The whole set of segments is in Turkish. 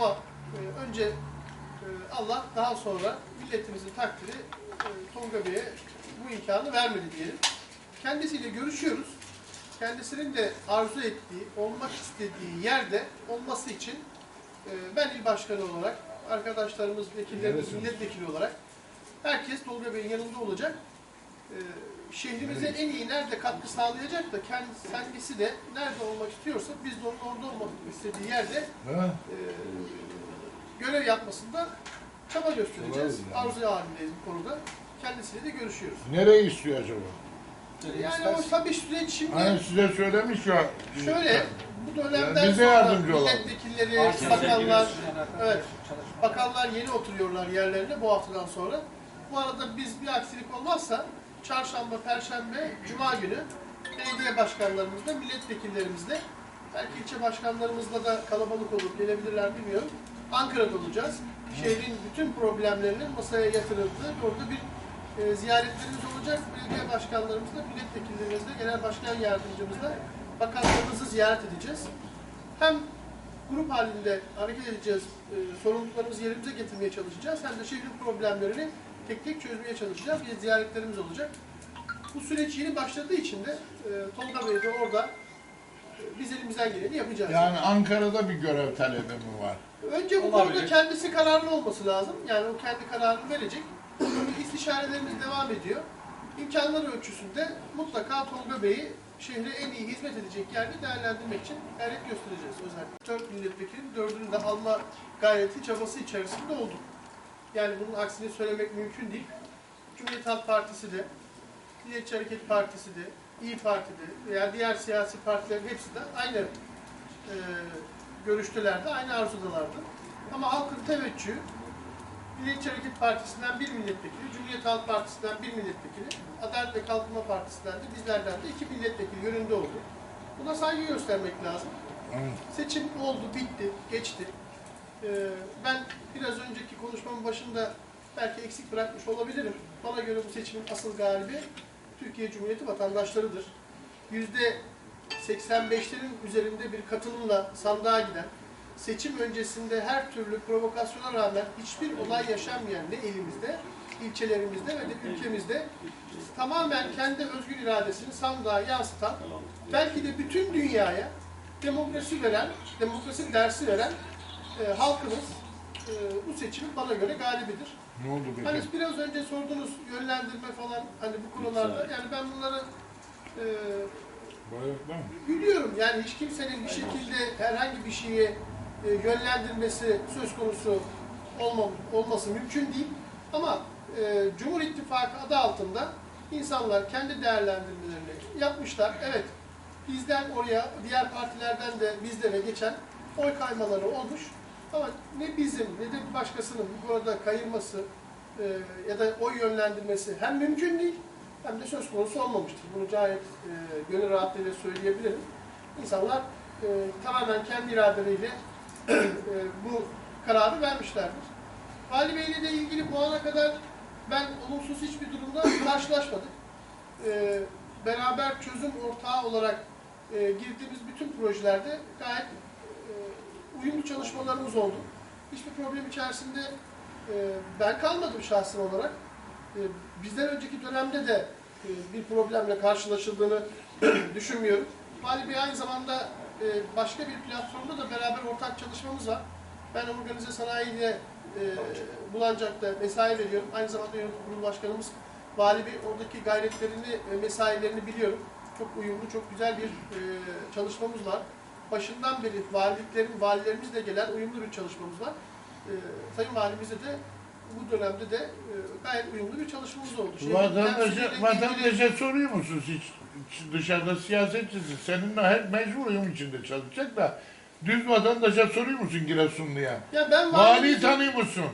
Ama e, önce e, Allah daha sonra milletimizin takdiri e, Tolga Bey'e bu imkanı vermedi diyelim. Kendisiyle görüşüyoruz. Kendisinin de arzu ettiği, olmak istediği yerde olması için e, ben il başkanı olarak, arkadaşlarımız, vekillerimiz, milletvekili olarak herkes Tolga Bey'in yanında olacak. E, şehrimize en iyi nerede katkı sağlayacak da kendisi, kendisi de nerede olmak istiyorsa biz de onun orada olmak istediği yerde Ha? e, görev yapmasında çaba göstereceğiz. Yani. Arzu halindeyiz bu konuda. Kendisiyle de görüşüyoruz. Nereyi istiyor acaba? Yani o tabii süreç şimdi Hani size söylemiş ya. şöyle bu dönemden Yani bize sonra yardımcı olalım. milletvekilleri, bakanlar, evet, bakanlar yeni oturuyorlar yerlerine bu haftadan sonra. Bu arada biz bir aksilik olmazsa çarşamba, perşembe, cuma günü belediye başkanlarımızla, milletvekillerimizle, belki ilçe başkanlarımızla da kalabalık olur, gelebilirler bilmiyorum. Ankara'da olacağız. Şehrin bütün problemlerinin masaya yatırıldığı orada bir e, ziyaretlerimiz olacak. Belediye başkanlarımızla, milletvekillerimizle, genel başkan yardımcımızla bakanlarımızı ziyaret edeceğiz. Hem grup halinde hareket edeceğiz, e, sorumluluklarımızı yerimize getirmeye çalışacağız. Hem de şehrin problemlerini tek tek çözmeye çalışacağız. Bir ziyaretlerimiz olacak. Bu süreç yeni başladığı için de e, Tolga Bey de orada e, biz elimizden geleni yapacağız. Yani Ankara'da bir görev talebi mi var? Önce bu Olabilir. konuda kendisi kararlı olması lazım. Yani o kendi kararını verecek. İstişarelerimiz devam ediyor. İmkanları ölçüsünde mutlaka Tolga Bey'i şehre en iyi hizmet edecek yerde değerlendirmek için gayret göstereceğiz özellikle. Dört milletvekilinin dördünü de alma gayreti, çabası içerisinde olduk. Yani bunun aksini söylemek mümkün değil. Cumhuriyet Halk Partisi de, Milliyetçi Hareket Partisi de, İyi Parti de veya diğer siyasi partilerin hepsi de aynı e, görüştelerdi, aynı arzudalardı. Ama halkın teveccühü Milliyetçi Hareket Partisi'nden bir milletvekili, Cumhuriyet Halk Partisi'nden bir milletvekili, Adalet ve Kalkınma Partisi'nden de bizlerden de iki milletvekili yönünde oldu. Buna saygı göstermek lazım. Seçim oldu, bitti, geçti. Ee, ben biraz önceki konuşmamın başında belki eksik bırakmış olabilirim. Bana göre bu seçimin asıl galibi Türkiye Cumhuriyeti vatandaşlarıdır. Yüzde 85'lerin üzerinde bir katılımla sandığa giden, seçim öncesinde her türlü provokasyona rağmen hiçbir olay yaşanmayan ne elimizde, ilçelerimizde ve de ülkemizde tamamen kendi özgür iradesini sandığa yansıtan, belki de bütün dünyaya demokrasi veren, demokrasi dersi veren e, halkımız e, bu seçimin bana göre galibidir. Ne oldu peki? Hani biraz önce sorduğunuz yönlendirme falan hani bu konularda yani ben bunları e, Bayraklar mı? Biliyorum yani hiç kimsenin bir şekilde herhangi bir şeye e, yönlendirmesi söz konusu olmam, olması mümkün değil. Ama e, Cumhur İttifakı adı altında insanlar kendi değerlendirmelerini yapmışlar. Evet bizden oraya diğer partilerden de bizlere geçen oy kaymaları olmuş. Ne bizim ne de başkasının bu konuda kayırması e, ya da oy yönlendirmesi hem mümkün değil hem de söz konusu olmamıştır. Bunu gayet e, gönül rahatlığıyla söyleyebilirim. İnsanlar e, tamamen kendi iradeleriyle e, bu kararı vermişlerdir. Vali Bey'le de ilgili bu ana kadar ben olumsuz hiçbir durumda karşılaşmadık. E, beraber çözüm ortağı olarak e, girdiğimiz bütün projelerde gayet e, uyumlu çalışmalarımız oldu. Hiçbir problem içerisinde e, ben kalmadım şahsım olarak. E, bizden önceki dönemde de e, bir problemle karşılaşıldığını düşünmüyorum. Vali Bey aynı zamanda e, başka bir platformda da beraber ortak çalışmamız var. Ben organize sanayi ile e, Bulancak'ta mesai veriyorum. Aynı zamanda yönetim kurulu başkanımız Vali Bey oradaki gayretlerini mesailerini biliyorum. Çok uyumlu, çok güzel bir e, çalışmamız var. Başından beri valiliklerin, valilerimizle gelen uyumlu bir çalışmamız var. E, Sayın Valimizle de bu dönemde de e, gayet uyumlu bir çalışmamız oldu. Şehrin Vatandaşa, temsiliyle ilgili- vatandaşa soruyor musunuz hiç? Dışarıda siyasetçisin. Seninle hep mecbur uyum içinde çalışacak da düz vatandaşa soruyor musun Giresunlu'ya? Ya ben Valiyi valimizi- tanıyor musun?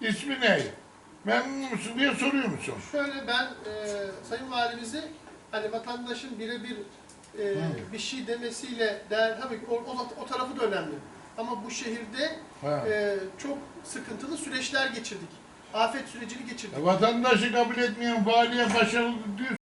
İsmi ne? Memnun musun diye soruyor musun? Şöyle ben e, Sayın Valimizi hani vatandaşın birebir e, bir şey demesiyle değer tabii ki o, o, o tarafı da önemli. Ama bu şehirde Ha. e, çok sıkıntılı süreçler geçirdik. Afet sürecini geçirdik. E, Vatandaşı kabul etmeyen valiye başarılı diyor,